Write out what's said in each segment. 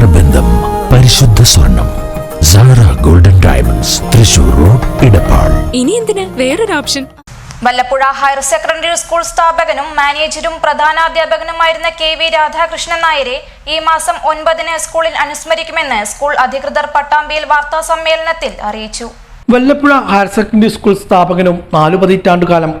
നേത്രബന്ധം പരിശുദ്ധ സ്വർണം Sara golden diamonds Thrissur road ഇനി എന്തിന്? വേറൊരു option Vallappuzha higher secondary school സ്ഥാപകനും മാനേജരും പ്രധാനാധ്യാപകനുമായിരുന്ന കെ വി രാധാകൃഷ്ണൻ നായരെ ഈ മാസം ഒൻപതിന് സ്കൂളിൽ അനുസ്മരിക്കുമെന്ന് സ്കൂൾ അധികൃതർ പട്ടാമ്പിയിൽ വാർത്താ സമ്മേളനത്തിൽ അറിയിച്ചു. വല്ലപ്പുഴ ഹയർ സെക്കൻഡറി സ്കൂൾ സ്ഥാപകനും നാലു പതിറ്റാണ്ടുകാലം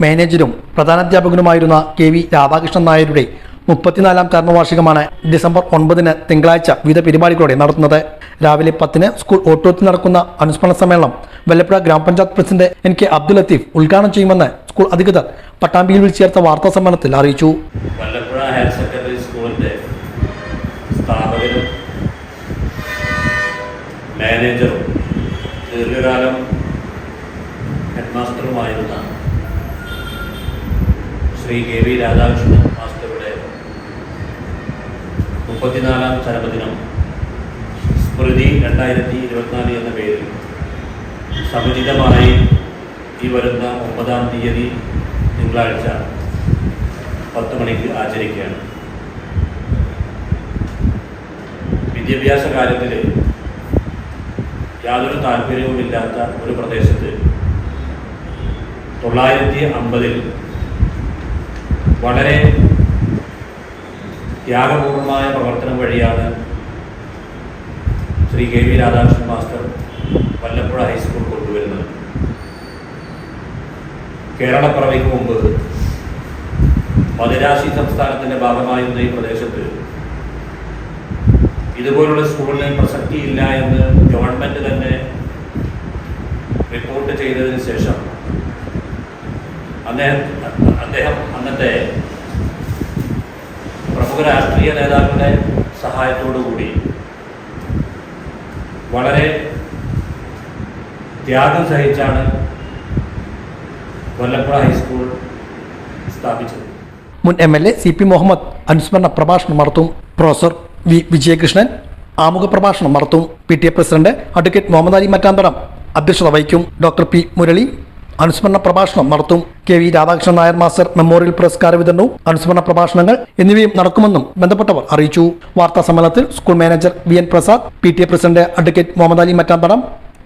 മാനേജരും പ്രധാനാധ്യാപകനുമായിരുന്ന കെ വി രാധാകൃഷ്ണൻ നായരുടെ മുപ്പത്തിനാലാം കർമ്മവാർഷികമാണ് ഡിസംബർ ഒൻപതിന് തിങ്കളാഴ്ച വിവിധ പരിപാടികളോടെ നടത്തുന്നത്. രാവിലെ പത്തിന് സ്കൂൾ ഓട്ടോത്തിൽ നടക്കുന്ന അനുസ്മരണ സമ്മേളനം വല്ലപ്പുഴ ഗ്രാമപഞ്ചായത്ത് president N K Abdul Latheef ഉദ്ഘാടനം ചെയ്യുമെന്ന് സ്കൂൾ അധികൃതർ പട്ടാമ്പിയിൽ വിളിച്ചു ചേർത്ത വാർത്താ സമ്മേളനത്തിൽ അറിയിച്ചു. Higher secondary Shri K V Radhakrishnan മാസ്റ്ററുടെ മുപ്പത്തിനാലാം ചരമദിനം. സ്മൃതി രണ്ടായിരത്തി ഇരുപത്തിനാല് എന്ന പേരിൽ സമുചിതമായി ഈ വരുന്ന ഒമ്പതാം തീയതി തിങ്കളാഴ്ച പത്ത് മണിക്ക് ആചരിക്കുകയാണ്. വിദ്യാഭ്യാസ കാര്യത്തിൽ യാതൊരു താല്പര്യവുമില്ലാത്ത ഒരു പ്രദേശത്ത് തൊള്ളായിരത്തി അമ്പതിൽ വളരെ ത്യാഗപൂർണമായ പ്രവർത്തനം വഴിയാണ് Shri K V Radhakrishnan master Vallappuzha high school കൊണ്ടുവരുന്നത്. കേരളപ്പിറവിക്ക് മുമ്പ് മദിരാശി സംസ്ഥാനത്തിന്റെ ഭാഗമായിരുന്ന ഈ പ്രദേശത്ത് ഇതുപോലുള്ള സ്കൂളിന് പ്രസക്തിയില്ല എന്ന് ഗവൺമെന്റ് തന്നെ റിപ്പോർട്ട് ചെയ്തതിന് ശേഷം അദ്ദേഹം അദ്ദേഹം അന്നത്തെ പ്രമുഖ രാഷ്ട്രീയ നേതാക്കളുടെ സഹായത്തോടു കൂടി വളരെ ത്യാഗം സഹിച്ചാണ് കൊല്ലപ്പുഴ ഹൈസ്കൂൾ സ്ഥാപിച്ചത്. മുൻ M L A C P Muhammad അനുസ്മരണ പ്രഭാഷണം നടത്തും. പ്രൊഫസർ വി വിജയകൃഷ്ണൻ ആമുഖ പ്രഭാഷണം നടത്തും. P T A president advocate Muhammad Ali Mattantharam അധ്യക്ഷത വഹിക്കും. ഡോക്ടർ പി മുരളി അനുസ്മരണ പ്രഭാഷണം നടത്തും. K V Radhakrishnan Nair master memorial പുരസ്കാര വിതരണവും അനുസ്മരണ പ്രഭാഷണങ്ങൾ എന്നിവയും നടക്കുമെന്നും ബന്ധപ്പെട്ടവർ അറിയിച്ചു. വാർത്താ സമ്മേളനത്തിൽ school manager V N Prasad P T A president advocate Muhammad Ali Mattampadam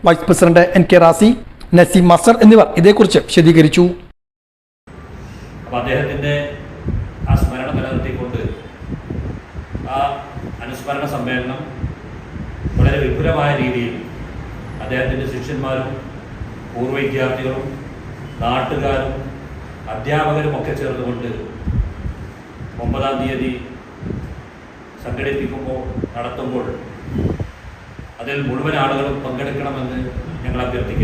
vice president N K Razi Naseem master എന്നിവർ ഇതേക്കുറിച്ച് വിശദീകരിച്ചു. അദ്ദേഹത്തിന്റെ ആ നിലനിർത്തിക്കൊണ്ട് ആ അനുസ്മരണ സമ്മേളനം വളരെ വിപുലമായ രീതിയിൽ അദ്ദേഹത്തിന്റെ ശിഷ്യന്മാരും പൂർവ വിദ്യാർത്ഥികളും നാട്ടുകാരും അധ്യാപകരും ഒക്കെ ചേർന്നുകൊണ്ട് ഒമ്പതാം തീയതി സംഘടിപ്പിക്കുമ്പോൾ നടത്തുമ്പോൾ അതിൽ മുഴുവൻ ആളുകളും പങ്കെടുക്കണമെന്ന് ഞങ്ങൾ അഭ്യർത്ഥിക്കുകയാണ്.